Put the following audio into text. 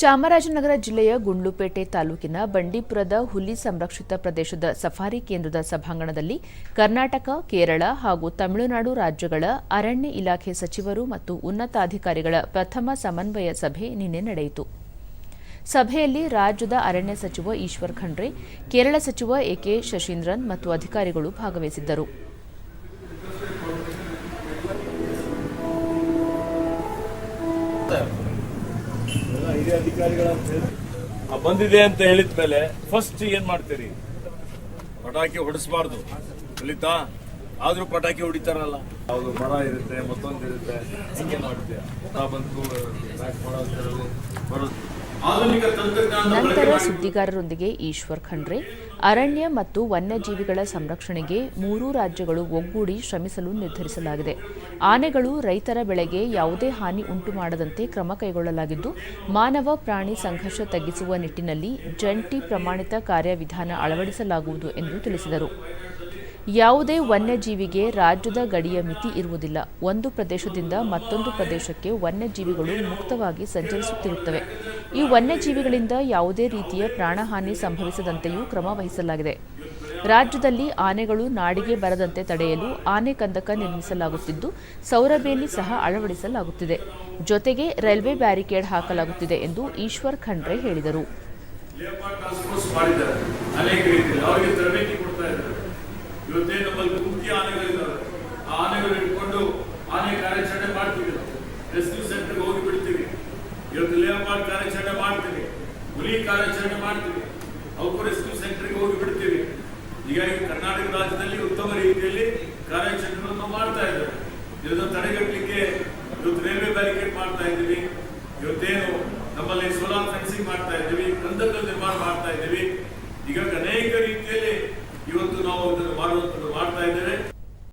ಚಾಮರಾಜನಗರ ಜಿಲ್ಲೆಯ ಗುಂಡ್ಲುಪೇಟೆ ತಾಲೂಕಿನ ಬಂಡೀಪುರದ ಹುಲಿ ಸಂರಕ್ಷಿತ ಪ್ರದೇಶದ ಸಫಾರಿ ಕೇಂದ್ರದ ಸಭಾಂಗಣದಲ್ಲಿ ಕರ್ನಾಟಕ, ಕೇರಳ ಹಾಗೂ ತಮಿಳುನಾಡು ರಾಜ್ಯಗಳ ಅರಣ್ಯ ಇಲಾಖೆ ಸಚಿವರು ಮತ್ತು ಉನ್ನತಾಧಿಕಾರಿಗಳ ಪ್ರಥಮ ಸಮನ್ವಯ ಸಭೆ ನಿನ್ನೆ ನಡೆಯಿತು. ಸಭೆಯಲ್ಲಿ ರಾಜ್ಯದ ಅರಣ್ಯ ಸಚಿವ ಈಶ್ವರ್ ಖಂಡ್ರೆ, ಕೇರಳ ಸಚಿವ ಎಕೆ ಶಶೀಂದ್ರನ್ ಮತ್ತು ಅಧಿಕಾರಿಗಳು ಭಾಗವಹಿಸಿದ್ದರು. ಅಧಿಕಾರಿಗಳ ಬಂದಿದೆ ಅಂತ ಹೇಳಿದ ಮೇಲೆ ಫಸ್ಟ್ ಏನ್ ಮಾಡ್ತೀರಿ? ಪಟಾಕಿ ಹೊಡಿಸಬಾರ್ದು. ಕಲಿತಾ ಆದ್ರೂ ಪಟಾಕಿ ಹೊಡಿತಾರಲ್ಲ. ಅದು ಮರ ಇರುತ್ತೆ ಮತ್ತೊಂದು ಇರುತ್ತೆ ಹಿಂಗೆ ಮಾಡ್ತೀಯ. ಬಂದು ಮಾಡೋದ್ರಲ್ಲಿ ಬರೋದು. ನಂತರ ಸುದ್ದಿಗಾರರೊಂದಿಗೆ ಈಶ್ವರ್ ಖಂಡ್ರೆ. ಅರಣ್ಯ ಮತ್ತು ವನ್ಯಜೀವಿಗಳ ಸಂರಕ್ಷಣೆಗೆ ಮೂರೂ ರಾಜ್ಯಗಳು ಒಗ್ಗೂಡಿ ಶ್ರಮಿಸಲು ನಿರ್ಧರಿಸಲಾಗಿದೆ. ಆನೆಗಳು ರೈತರ ಬೆಳೆಗೆ ಯಾವುದೇ ಹಾನಿ ಉಂಟು ಮಾಡದಂತೆ ಕ್ರಮ ಕೈಗೊಳ್ಳಲಾಗಿದ್ದು ಮಾನವ ಪ್ರಾಣಿ ಸಂಘರ್ಷ ತಗ್ಗಿಸುವ ನಿಟ್ಟಿನಲ್ಲಿ ಜಂಟಿ ಪ್ರಮಾಣಿತ ಕಾರ್ಯವಿಧಾನ ಅಳವಡಿಸಲಾಗುವುದು ಎಂದು ತಿಳಿಸಿದರು. ಯಾವುದೇ ವನ್ಯಜೀವಿಗೆ ರಾಜ್ಯದ ಗಡಿಯ ಮಿತಿ ಇರುವುದಿಲ್ಲ. ಒಂದು ಪ್ರದೇಶದಿಂದ ಮತ್ತೊಂದು ಪ್ರದೇಶಕ್ಕೆ ವನ್ಯಜೀವಿಗಳು ಮುಕ್ತವಾಗಿ ಸಂಚರಿಸುತ್ತಿರುತ್ತವೆ. ಈ ವನ್ಯಜೀವಿಗಳಿಂದ ಯಾವುದೇ ರೀತಿಯ ಪ್ರಾಣಹಾನಿ ಸಂಭವಿಸದಂತೆಯೂ ಕ್ರಮ ವಹಿಸಲಾಗಿದೆ ರಾಜ್ಯದಲ್ಲಿ ಆನೆಗಳು ನಾಡಿಗೆ ಬರದಂತೆ ತಡೆಯಲು ಆನೆ ಕಂದಕ ನಿರ್ಮಿಸಲಾಗುತ್ತಿದ್ದು ಸೌರಬೇಲಿ ಸಹ ಅಳವಡಿಸಲಾಗುತ್ತಿದೆ. ಜೊತೆಗೆ ರೈಲ್ವೆ ಬ್ಯಾರಿಕೇಡ್ ಹಾಕಲಾಗುತ್ತಿದೆ ಎಂದು ಈಶ್ವರ್ ಖಂಡ್ರೆ ಹೇಳಿದರು. ಇವತ್ತೇ ಮುಖ್ಯ ಆನೆಗಳಿದ್ದಾವೆ. ಆ ಆನೆಗಳು ಇಟ್ಕೊಂಡು ಆನೆ ಕಾರ್ಯಾಚರಣೆ ಮಾಡ್ತೀವಿ ರೆಸ್ಕ್ಯೂ ಸೆಂಟರ್ಗೆ ಹೋಗಿ ಬಿಡ್ತೀವಿ. ಇವತ್ತು ಲೇಔಟ್ ಕಾರ್ಯಾಚರಣೆ ಮಾಡ್ತೀವಿ. ಹುಲಿ ಕಾರ್ಯಾಚರಣೆ ಮಾಡ್ತೀವಿ. ಅವಕ್ಕೂ ರೆಸ್ಕ್ಯೂ ಸೆಂಟರ್ಗೆ ಹೋಗಿ ಬಿಡ್ತೀವಿ. ಹೀಗಾಗಿ ಕರ್ನಾಟಕ ರಾಜ್ಯದಲ್ಲಿ ಉತ್ತಮ ರೀತಿಯಲ್ಲಿ ಕಾರ್ಯಾಚರಣೆಗಳನ್ನು ಮಾಡ್ತಾ ಇದ್ದಾರೆ. ಇದನ್ನು ತಡೆಗಟ್ಟಲಿಕ್ಕೆ ಇವತ್ತು ರೈಲ್ವೆ ಬ್ಯಾರಿಕೇಡ್ ಮಾಡ್ತಾ ಇದ್ದೀವಿ. ಇವತ್ತೇನು ನಮ್ಮಲ್ಲಿ ಸೋಲಾರ್ ಫೆನ್ಸಿಂಗ್ ಮಾಡ್ತಾ ಇದ್ದೀವಿ. ಕಂದಕಲ್ ನಿರ್ಮಾಣ ಮಾಡ್ತಾ ಇದ್ದೀವಿ. ಈಗ ಅನೇಕ ರೀತಿಯಲ್ಲಿ